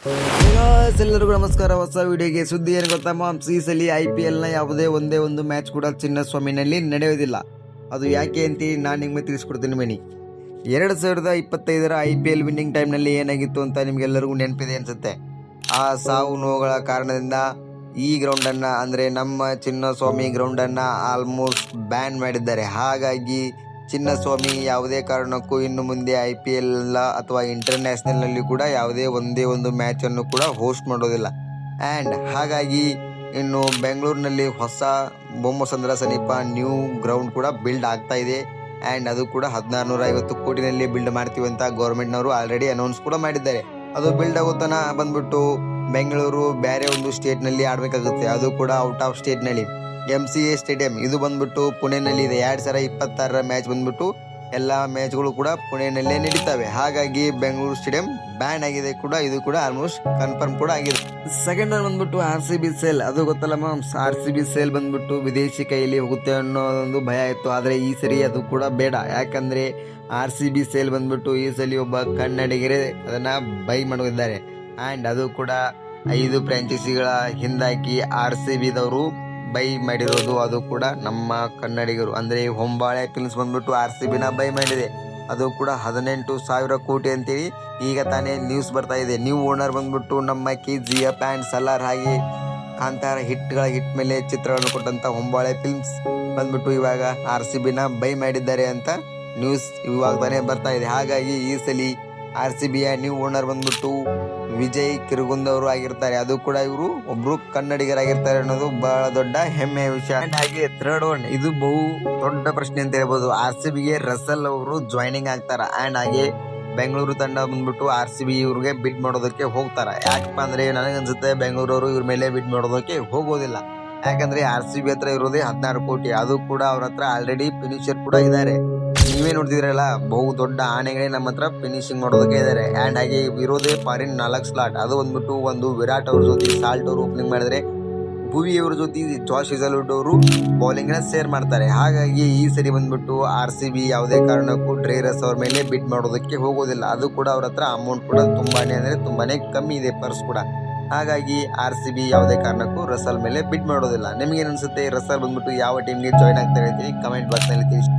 ಎಲ್ಲರಿಗೂ ನಮಸ್ಕಾರ. ಹೊಸ ವಿಡಿಯೋಗೆ ಸುದ್ದಿ ಏನು ಗೊತ್ತಾ? ಮಾಮ್ಸ್ ಈ ಐ ಪಿ ಎಲ್ನ ಯಾವುದೇ ಒಂದೇ ಒಂದು ಮ್ಯಾಚ್ ಕೂಡ ಚಿನ್ನಸ್ವಾಮಿನಲ್ಲಿ ನಡೆಯೋದಿಲ್ಲ ಅದು ಯಾಕೆ ಅಂತ ನಾನು ನಿಮಗೆ ತಿಳಿಸ್ಕೊಡ್ತೀನಿ ಬನ್ನಿ ಎರಡು ಸಾವಿರದ ಇಪ್ಪತ್ತೈದರ ಐ ಪಿ ಎಲ್ ವಿನ್ನಿಂಗ್ ಟೈಮ್ನಲ್ಲಿ ಏನಾಗಿತ್ತು ಅಂತ ನಿಮಗೆಲ್ಲರಿಗೂ ನೆನಪಿದೆ ಅನಿಸುತ್ತೆ. ಆ ಸಾವು ನೋವುಗಳ ಕಾರಣದಿಂದ ಈ ಗ್ರೌಂಡನ್ನು ಅಂದರೆ ನಮ್ಮ ಚಿನ್ನಸ್ವಾಮಿ ಗ್ರೌಂಡನ್ನು ಆಲ್ಮೋಸ್ಟ್ ಬ್ಯಾನ್ ಮಾಡಿದ್ದಾರೆ. ಹಾಗಾಗಿ ಚಿನ್ನಸ್ವಾಮಿ ಯಾವುದೇ ಕಾರಣಕ್ಕೂ ಇನ್ನು ಮುಂದೆ ಐ ಪಿ ಎಲ್ ಅಥವಾ ಇಂಟರ್ನ್ಯಾಷನಲ್ನಲ್ಲಿ ಕೂಡ ಯಾವುದೇ ಒಂದೇ ಒಂದು ಮ್ಯಾಚನ್ನು ಕೂಡ ಹೋಸ್ಟ್ ಮಾಡೋದಿಲ್ಲ. ಆ್ಯಂಡ್ ಹಾಗಾಗಿ ಇನ್ನು ಬೆಂಗಳೂರಿನಲ್ಲಿ ಹೊಸ ಬೊಮ್ಮಸಂದ್ರ ಸಮೀಪ ನ್ಯೂ ಗ್ರೌಂಡ್ ಕೂಡ ಬಿಲ್ಡ್ ಆಗ್ತಾ ಇದೆ. ಆ್ಯಂಡ್ ಅದು ಕೂಡ ಹದಿನಾರು ನೂರ ಐವತ್ತು ಕೋಟಿನಲ್ಲಿ ಬಿಲ್ಡ್ ಮಾಡ್ತೀವಿ ಅಂತ ಗೌರ್ಮೆಂಟ್ನವರು ಆಲ್ರೆಡಿ ಅನೌನ್ಸ್ ಕೂಡ ಮಾಡಿದ್ದಾರೆ. ಅದು ಬಿಲ್ಡ್ ಆಗೋತನ ಬಂದ್ಬಿಟ್ಟು ಬೆಂಗಳೂರು ಬೇರೆ ಒಂದು ಸ್ಟೇಟ್ನಲ್ಲಿ ಆಡಬೇಕಾಗುತ್ತೆ. ಅದು ಕೂಡ ಔಟ್ ಆಫ್ ಸ್ಟೇಟ್ನಲ್ಲಿ ಎಂ ಸಿ ಎ ಸ್ಟೇಡಿಯಂ ಇದು ಬಂದ್ಬಿಟ್ಟು ಪುಣೆನಲ್ಲಿ ಇದೆ. ಎರಡು ಸಾವಿರ ಇಪ್ಪತ್ತಾರರ ಮ್ಯಾಚ್ ಬಂದ್ಬಿಟ್ಟು ಎಲ್ಲ ಮ್ಯಾಚ್ಗಳು ಕೂಡ ಪುಣೆನಲ್ಲೇ ನಡೀತವೆ. ಹಾಗಾಗಿ ಬೆಂಗಳೂರು ಸ್ಟೇಡಿಯಂ ಬ್ಯಾನ್ ಆಗಿದೆ ಕೂಡ. ಇದು ಕೂಡ ಆಲ್ಮೋಸ್ಟ್ ಕನ್ಫರ್ಮ್ ಕೂಡ ಆಗಿದೆ. ಸೆಕೆಂಡ್ ಅಲ್ಲಿ ಬಂದ್ಬಿಟ್ಟು ಆರ್ ಸಿ ಬಿ ಸೇಲ್ ಅದು ಗೊತ್ತಲ್ಲ ma'am R C B sale ಬಂದ್ಬಿಟ್ಟು ವಿದೇಶಿ ಕೈಯಲ್ಲಿ ಹೋಗುತ್ತೆ ಅನ್ನೋ ಒಂದು ಭಯ ಇತ್ತು. ಆದರೆ ಈ ಸರಿ ಅದು ಕೂಡ ಬೇಡ. ಯಾಕಂದ್ರೆ ಆರ್ ಸಿ ಬಿ ಸೇಲ್ ಬಂದ್ಬಿಟ್ಟು ಈ ಸಲ ಒಬ್ಬ ಕನ್ನಡಿಗರೇ ಅದನ್ನ ಬೈ ಮಾಡಿದ್ದಾರೆ. ಆ್ಯಂಡ್ ಅದು ಕೂಡ ಐದು ಫ್ರಾಂಚೈಸಿಗಳ ಹಿಂದಾಕಿ ಆರ್ ಸಿ ಬಿದವರು ಬೈ ಮಾಡಿರೋದು ಅದು ಕೂಡ ನಮ್ಮ ಕನ್ನಡಿಗರು. ಅಂದರೆ ಹೊಂಬಾಳೆ ಫಿಲ್ಮ್ಸ್ ಬಂದ್ಬಿಟ್ಟು ಆರ್ ಸಿ ಬಿನ ಬೈ ಮಾಡಿದೆ. ಅದು ಕೂಡ ಹದಿನೆಂಟು ಸಾವಿರ ಕೋಟಿ ಅಂತೇಳಿ ಈಗ ತಾನೇ ನ್ಯೂಸ್ ಬರ್ತಾ ಇದೆ. ನ್ಯೂ ಓನರ್ ಬಂದ್ಬಿಟ್ಟು ನಮ್ಮ ಕಿ ಜಿ ಪ್ಯಾಂಟ್ ಆ್ಯಂಡ್ ಸಲಾರ್ ಹಾಗೆ ಕಾಂತಾರ ಹಿಟ್ಗಳ ಹಿಟ್ ಮೇಲೆ ಚಿತ್ರಗಳನ್ನು ಕೊಟ್ಟಂತ ಹೊಂಬಾಳೆ ಫಿಲ್ಮ್ಸ್ ಬಂದ್ಬಿಟ್ಟು ಇವಾಗ ಆರ್ ಸಿ ಬಿನ ಬೈ ಮಾಡಿದ್ದಾರೆ ಅಂತ ನ್ಯೂಸ್ ಇವಾಗ ತಾನೇ ಬರ್ತಾ ಇದೆ. ಹಾಗಾಗಿ ಈ ಸಲ ಆರ್ ಸಿ ಬಿಯ ನ್ಯೂ ಓನರ್ ಬಂದ್ಬಿಟ್ಟು ವಿಜಯ್ ಕಿರುಗುಂದ್ ಅವರು ಆಗಿರ್ತಾರೆ. ಅದು ಕೂಡ ಇವರು ಒಬ್ರು ಕನ್ನಡಿಗರಾಗಿರ್ತಾರೆ ಅನ್ನೋದು ಬಹಳ ದೊಡ್ಡ ಹೆಮ್ಮೆಯ ವಿಷಯ. ಹಾಗೆ ಥರ್ಡ್ ಒನ್ ಇದು ಬಹು ದೊಡ್ಡ ಪ್ರಶ್ನೆ ಅಂತ ಹೇಳ್ಬೋದು. ಆರ್ ಸಿ ಬಿಗೆ ರಸಲ್ ಅವರು ಜಾಯ್ನಿಂಗ್ ಆಗ್ತಾರ? ಅಂಡ್ ಹಾಗೆ ಬೆಂಗಳೂರು ತಂಡ ಬಂದ್ಬಿಟ್ಟು ಆರ್ ಸಿ ಬಿ ಇವ್ರಿಗೆ ಬಿಡ್ ಮಾಡೋದಕ್ಕೆ ಹೋಗ್ತಾರೆ? ಯಾಕಪ್ಪ ಅಂದ್ರೆ ನನಗನ್ಸುತ್ತೆ ಬೆಂಗಳೂರವರು ಇವ್ರ ಮೇಲೆ ಬಿಡ್ ಮಾಡೋದಕ್ಕೆ ಹೋಗೋದಿಲ್ಲ. ಯಾಕಂದ್ರೆ ಆರ್ ಸಿ ಬಿ ಹತ್ರ ಇರೋದೇ ಹದಿನಾರು ಕೋಟಿ. ಅದು ಕೂಡ ಅವ್ರ ಹತ್ರ ಆಲ್ರೆಡಿ ಫಿನಿಷರ್ ಕೂಡ ಇದ್ದಾರೆ ನೀವೇ ನೋಡ್ತಿದ್ರಲ್ಲ, ಬಹು ದೊಡ್ಡ ಆನೆಗಳೇ ನಮ್ಮ ಹತ್ರ ಫಿನಿಶಿಂಗ್ ಮಾಡೋದಕ್ಕೆ ಇದ್ದಾರೆ ಆ್ಯಂಡ್ ಹಾಗೆ ಇರೋದೇ ಫಾರಿನ್ ನಾಲ್ಕು ಸ್ಲಾಟ್ ಅದು ಬಂದ್ಬಿಟ್ಟು ಒಂದು ವಿರಾಟ್ ಅವ್ರ ಜೊತೆ ಸಾಲ್ಟ್ ಅವರು ಓಪನಿಂಗ್ ಮಾಡಿದ್ರೆ, ಭುವಿ ಅವ್ರ ಜೊತೆ ಜಾಶ್ ಇಸಲ್ವುಡ್ ಅವರು ಬೌಲಿಂಗ್ನ ಸೇರ್ ಮಾಡ್ತಾರೆ. ಹಾಗಾಗಿ ಈ ಸರಿ ಬಂದ್ಬಿಟ್ಟು ಆರ್ ಸಿ ಬಿ ಯಾವುದೇ ಕಾರಣಕ್ಕೂ ಡ್ರೈರಸ್ ಅವ್ರ ಮೇಲೆ ಬಿಟ್ ಮಾಡೋದಕ್ಕೆ ಹೋಗೋದಿಲ್ಲ. ಅದು ಕೂಡ ಅವ್ರ ಹತ್ರ ಅಮೌಂಟ್ ಕೂಡ ತುಂಬಾನೇ ಅಂದರೆ ತುಂಬಾನೇ ಕಮ್ಮಿ ಇದೆ ಪರ್ಸ್ ಕೂಡ. ಹಾಗಾಗಿ ಆರ್ ಸಿ ಬಿ ಯಾವುದೇ ಕಾರಣಕ್ಕೂ ರಸಲ್ ಮೇಲೆ ಬಿಟ್ ಮಾಡೋದಿಲ್ಲ. ನಿಮಗೇನು ಅನಿಸುತ್ತೆ? ರಸಲ್ ಬಂದ್ಬಿಟ್ಟು ಯಾವ ಟೀಮ್ಗೆ ಜಾಯ್ನ್ ಆಗ್ತಾ ಹೇಳ್ತೀನಿ ಕಮೆಂಟ್ ಬಾಕ್ಸ್ನಲ್ಲಿ ತಿಳಿಸಿ.